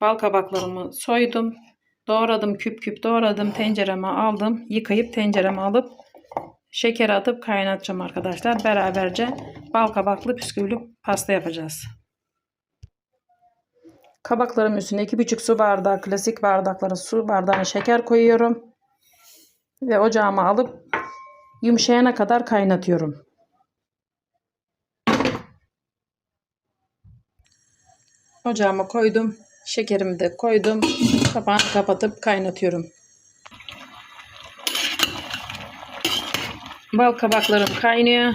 Bal kabaklarımı soydum. Doğradım küp küp doğradım. Tencereme aldım. Yıkayıp tencereme alıp şeker atıp kaynatacağım arkadaşlar. Beraberce bal kabaklı bisküvili pasta yapacağız. Kabaklarım üstüne 2,5 su bardağı klasik bardaklara su bardağına şeker koyuyorum. Ve ocağıma alıp yumuşayana kadar kaynatıyorum. Ocağıma koydum. Şekerimi de koydum. Kapağını kapatıp kaynatıyorum. Bal kabaklarım kaynıyor.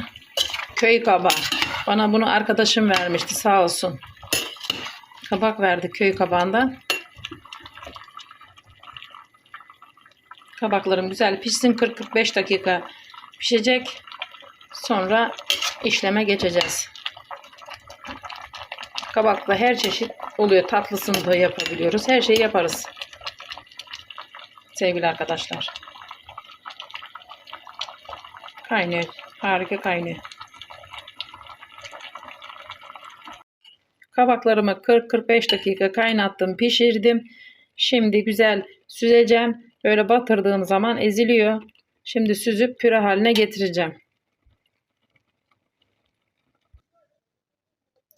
Köy kabağı. Bana bunu arkadaşım vermişti sağ olsun. Kabak verdi köy kabağından. Kabaklarım güzel pişsin 40-45 dakika pişecek. Sonra işleme geçeceğiz. Kabakla her çeşit oluyor. Tatlısını da yapabiliyoruz. Her şeyi yaparız. Sevgili arkadaşlar. Kaynıyor. Harika kaynıyor. Kabaklarımı 40-45 dakika kaynattım, pişirdim. Şimdi güzel süzeceğim. Böyle batırdığım zaman eziliyor. Şimdi süzüp püre haline getireceğim.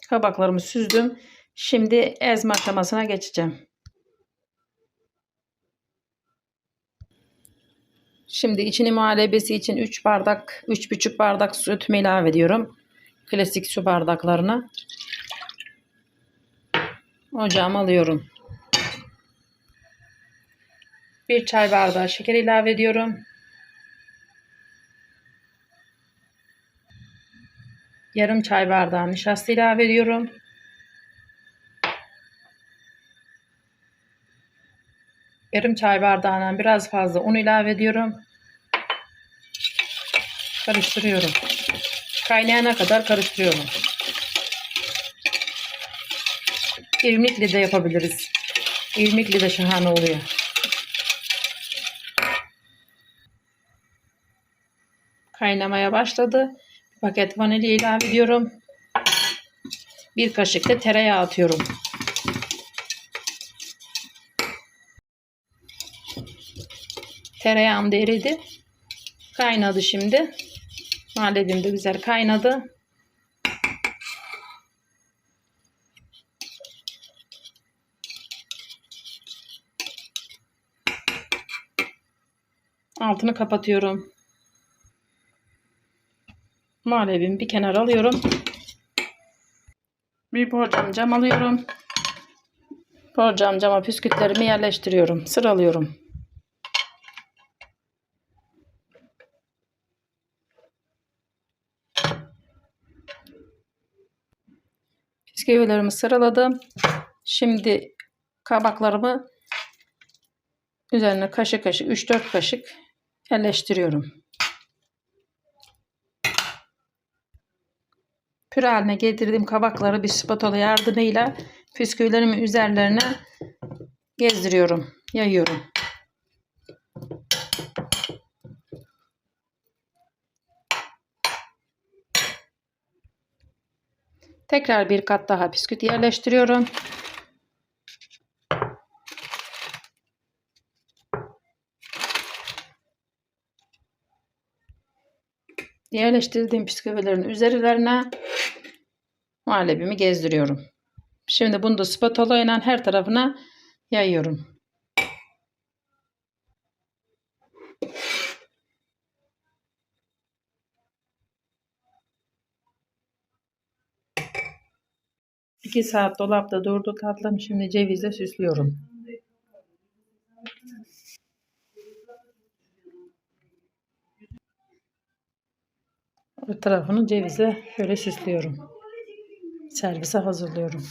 Kabaklarımı süzdüm. Şimdi ezme aşamasına geçeceğim. Şimdi içini muhallebesi için 3 bardak, 3,5 bardak sütümü ilave ediyorum. Klasik su bardaklarına. Ocağıma alıyorum. Bir çay bardağı şeker ilave ediyorum. Yarım çay bardağı nişasta ilave ediyorum. Yarım çay bardağından biraz fazla un ilave ediyorum. Karıştırıyorum. Kaynayana kadar karıştırıyorum. İrmikli de yapabiliriz. İrmikli de şahane oluyor. Kaynamaya başladı. Paket vanilya ilave ediyorum. Bir kaşık da tereyağı atıyorum. Tereyağım da eridi. Kaynadı şimdi. Muhallebim de güzel kaynadı. Altını kapatıyorum. Muhallebimi bir kenara alıyorum. Bir borcam cam alıyorum. Borcam cama püskütlerimi yerleştiriyorum. Sıralıyorum. Bisküvilerimi sıraladım. Şimdi kabaklarımı üzerine kaşık kaşık 3-4 kaşık yerleştiriyorum. Püre haline getirdiğim kabakları bir spatula yardımıyla bisküvilerimin üzerlerine gezdiriyorum, yayıyorum. Tekrar bir kat daha bisküvi yerleştiriyorum. Yerleştirdiğim bisküvilerin üzerlerine muhallebimi gezdiriyorum. Şimdi bunu da spatula ile her tarafına yayıyorum. İki saat dolapta durdu tatlım. Şimdi cevizle süslüyorum. Bir tarafını cevizle şöyle süslüyorum. Servise hazırlıyorum.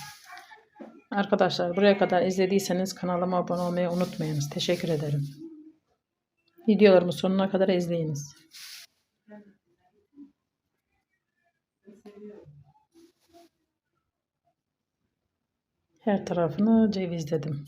Arkadaşlar buraya kadar izlediyseniz kanalıma abone olmayı unutmayınız. Teşekkür ederim. Videolarımı sonuna kadar izleyiniz. Her tarafını cevizledim.